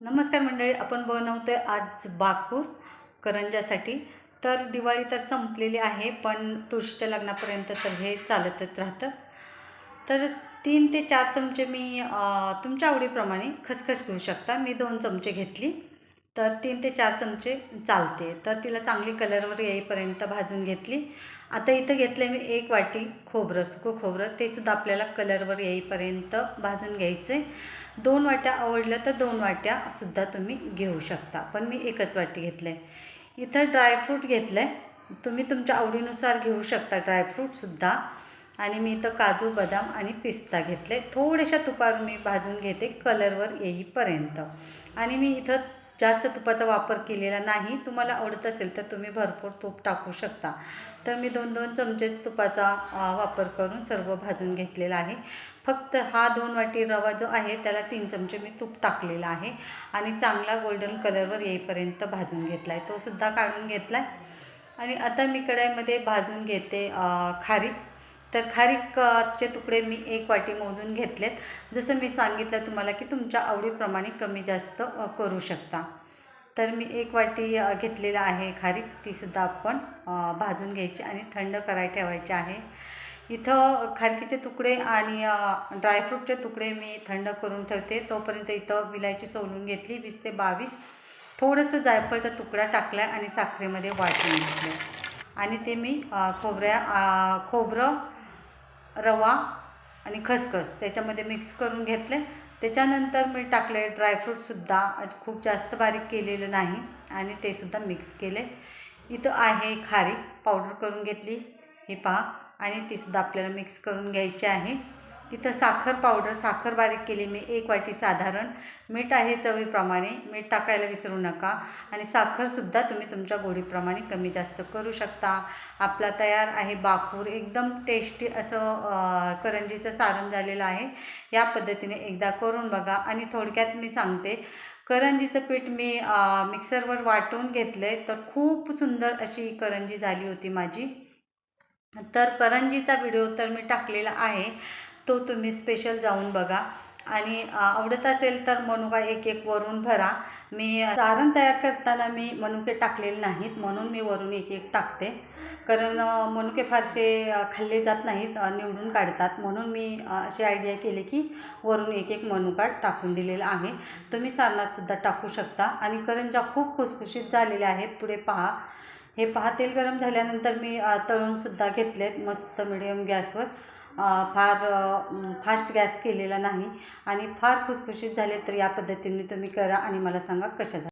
नमस्कार मंडळी आपण बनवतो आहे आज बाकूर करंजासाठी तर दिवाळी तर संपलेली आहे पण तुळशीच्या लग्नापर्यंत तर हे चालतच राहतं. तर तीन ते चार चमचे मी तुमच्या आवडीप्रमाणे खसखस घेऊ शकता. मी दोन चमचे घेतली. तर तीन ते चार चमचे चालते. तर तिला चांगली कलरवर येईपर्यंत भाजून घेतली. आता इथं घेतलं मी एक वाटी खोबरं सुकं खोबरं. ते सुद्धा आपल्याला कलरवर येईपर्यंत भाजून घ्यायचं आहे दोन वाट्या आवडल्या तर दोन वाट्या सुद्धा तुम्ही घेऊ शकता. पण मी एकच वाटी घेतलं आहे इथं ड्रायफ्रूट घेतलं आहे तुम्ही तुमच्या आवडीनुसार घेऊ शकता ड्रायफ्रूटसुद्धा आणि मी इथं काजू बदाम आणि पिस्ता घेतले थोड्याशा तुपावर मी भाजून घेते कलरवर येईपर्यंत. आणि मी इथं जास्त तुपाचा वापर केलेला नाही. तुम्हाला आवडत असेल तर तुम्ही भरपूर तूप टाकू शकता. तर मी दोन दोन चमचे तुपाचा वापर करून सर्व भाजून घेतलेला आहे. फक्त हा दोन वाटी रवा जो आहे त्याला तीन चमचे मी तूप टाकलेला आहे. आणि चांगला गोल्डन कलरवर येईपर्यंत भाजून घेतला आहे तो सुद्धा काढून घेतला आहे आणि आता मी कढाईमध्ये भाजून घेते खारीक तर खारीकचे तुकडे मी एक वाटी मोजून घेतलेत. जसं मी सांगितलं तुम्हाला की तुमच्या आवडीप्रमाणे कमी जास्त करू शकता. तर मी एक वाटी घेतलेलं आहे खारीक तीसुद्धा आपण भाजून घ्यायची आणि थंड करायला ठेवायचे आहे. इथं खारकीचे तुकडे आणि ड्रायफ्रूटचे तुकडे मी थंड करून ठेवते. तोपर्यंत इथं विलायची सोलून घेतली वीस ते बावीस. थोडंसं जायफळचा तुकडा टाकला आणि साखरेमध्ये वाटून घेतलं. आणि ते मी खोबऱ्या खोबरं रवा आणि खसखस त्याच्यामध्ये मिक्स करून घेतले. त्याच्यानंतर मी टाकले ड्रायफ्रूटसुद्धा आज खूप जास्त बारीक केलेलं नाही आणि ते सुद्धा मिक्स केले. इथं आहे खारीक पावडर करून घेतली. हे पहा. आणि तीसुद्धा आपल्याला मिक्स करून घ्यायची आहे. इथं साखर पावडर साखर बारीक केली मी एक वाटी साधारण. मीठ आहे चवीप्रमाणे मीठ टाकायला विसरू नका. आणि साखरसुद्धा तुम्ही तुमच्या गोडीप्रमाणे कमी जास्त करू शकता. आपला तयार आहे बाकूर एकदम टेस्टी असं करंजीचं सारण झालेलं आहे. या पद्धतीने एकदा करून बघा. आणि थोडक्यात मी सांगते करंजीचं पीठ मी मिक्सरवर वाटून घेतलं आहे तर खूप सुंदर अशी करंजी झाली होती माझी. तर करंजीचा व्हिडिओ तर मी टाकलेला आहे. तो तुम्ही स्पेशल जाऊन बघा. आणि आवडत असेल तर मनुका एक एक वरून भरा. मी सारण तयार करताना मी मनुके टाकलेले नाहीत म्हणून मी वरून एक एक टाकते. कारण मनुके फारसे खाल्ले जात नाहीत निवडून काढतात. म्हणून मी अशी आयडिया केली की वरून एक एक मनुका टाकून दिलेला आहे. तुम्ही सारणातसुद्धा टाकू शकता. आणि करंजा खूप खुसखुशीत झालेल्या आहेत. पुढे पहा. हे पहा तेल गरम झाल्यानंतर मी तळूनसुद्धा तळूनसुद्धा घेतलेत. मस्त मिडियम गॅसवर. फार फास्ट गॅस केलेला नाही आणि फार खुसखुशीत झाले तर या पद्धतीने तुम्ही करा आणि मला सांगा कशा झाल्या.